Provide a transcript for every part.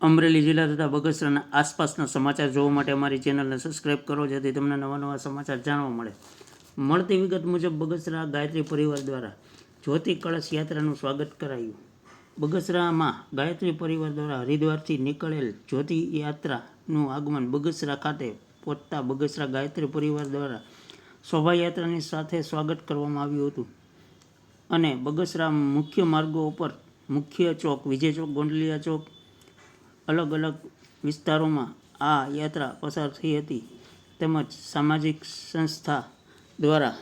અમરેલી જિલ્લા તથા બગસરાના આસપાસના સમાચાર જોવા માટે અમારી ચેનલને સબસ્ક્રાઇબ કરો, જેથી તમને નવા નવા સમાચાર જાણવા મળે. મળતી વિગત મુજબ બગસરા ગાયત્રી પરિવાર દ્વારા જ્યોતિ કળશ યાત્રાનું સ્વાગત કરાયું. બગસરામાં ગાયત્રી પરિવાર દ્વારા હરિદ્વારથી નીકળેલ જ્યોતિ યાત્રાનું આગમન બગસરા ખાતે પહોંચતા બગસરા ગાયત્રી પરિવાર દ્વારા શોભાયાત્રાની સાથે સ્વાગત કરવામાં આવ્યું હતું. અને બગસરા મુખ્ય માર્ગો ઉપર મુખ્ય ચોક, વિજય ચોક, ગોંડલિયા ચોક અલગ અલગ વિસ્તારોમાં આ યાત્રા પસાર થઈ હતી. તેમજ સામાજિક સંસ્થા દ્વારા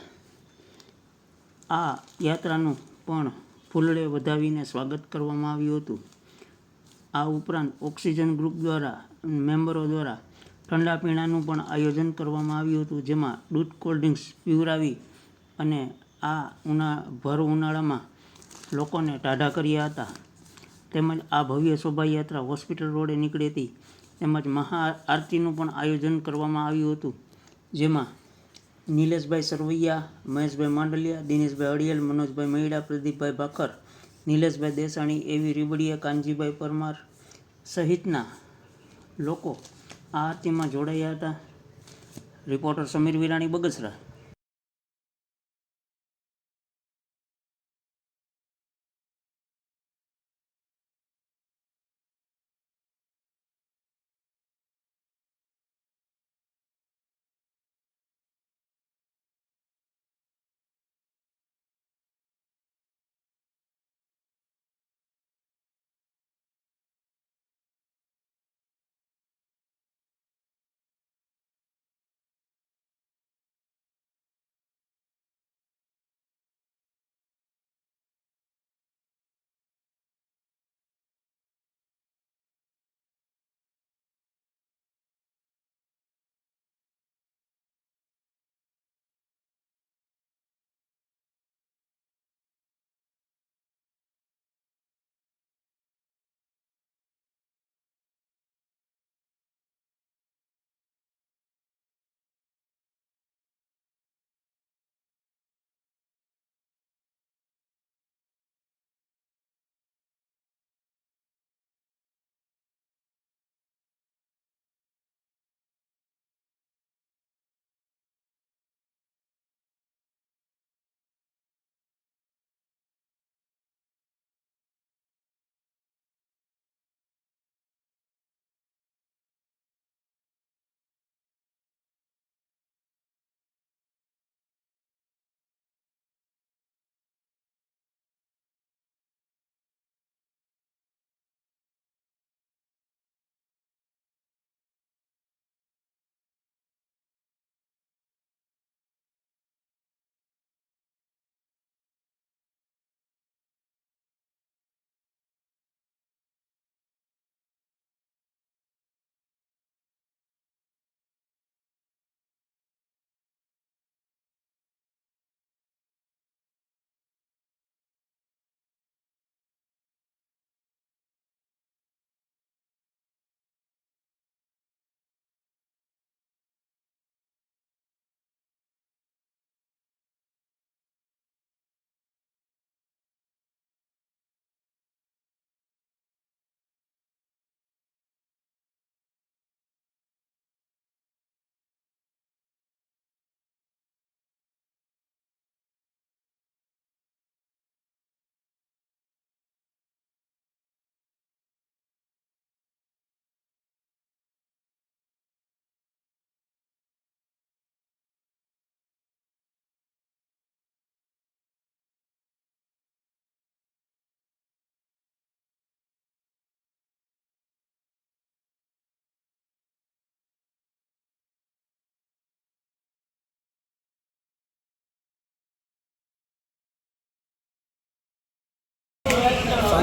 આ યાત્રાનું પણ ફૂલડે વધાવીને સ્વાગત કરવામાં આવ્યું હતું. આ ઉપરાંત ઓક્સિજન ગ્રુપ દ્વારા, મેમ્બરો દ્વારા ઠંડા પીણાનું પણ આયોજન કરવામાં આવ્યું હતું, જેમાં દૂધ કોલ્ડ ડ્રિંક્સ પીવરાવી અને આ ઉના ભર ઉનાળામાં લોકોને ટાઢા કર્યા હતા. તેમજ આ ભવ્ય શોભાયાત્રા હોસ્પિટલ રોડે નીકળી હતી. તેમજ મહા આરતીનું પણ આયોજન કરવામાં આવ્યું હતું. જેમાં નિલેશભાઈ સરવૈયા, મહેશભાઈ માંડલિયા, દિનેશભાઈ અડિયલ, મનોજભાઈ મહિડા, પ્રદીપભાઈ ભાખર, નિલેશભાઈ દેસાણી એવી રીબડીયા, કાનજીભાઈ પરમાર સહિતના લોકો આ આરતીમાં જોડાયા હતા. રિપોર્ટર સમીર વિરાણી, બગસરા.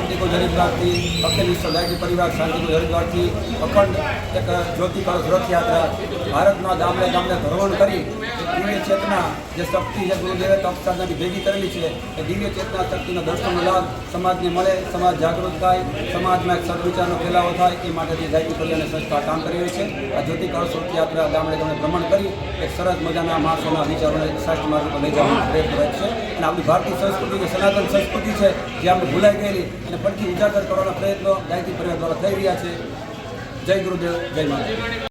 શાંતિકુંજ હરિદ્વારથી અખિલ વિશ્વ પરિવાર શાંતિકુંજ હરિદ્વારથી અખંડ એક જ્યોતિ કળશ રથયાત્રા ભારતના ગામડે ગામડે ભ્રમણ કરી દિવ્ય ચેતના જે શક્તિ છે ગુરુદેવે તપસાધનાથી ભેગી કરેલી છે, એ દિવ્ય ચેતના શક્તિનો દર્શનનો લાભ સમાજને મળે, સમાજ જાગૃત થાય, સમાજમાં એક સદવિચારનો ફેલાવો થાય, એ માટેથી ગાયત્રી કલ્યાણ સંસ્થા કામ કરી રહી છે. આ જ્યોતિ કળશ રથયાત્રા ગામડે ગામડે ભ્રમણ કરી એક સરસ મજાના માણસોના વિચારોને શાસ્ત્ર માર્ગ પર લઈ જવાનો પ્રયત્ન છે. અને આપણી ભારતીય સંસ્કૃતિ જે સનાતન સંસ્કૃતિ છે, જે આપણે ભૂલાઈ ગયેલી અને ફરીથી ઉજાગર કરવાના પ્રયત્નો ગાયત્રી પરિવાર દ્વારા થઈ રહ્યા છે. જય ગુરુદેવ, જય માતા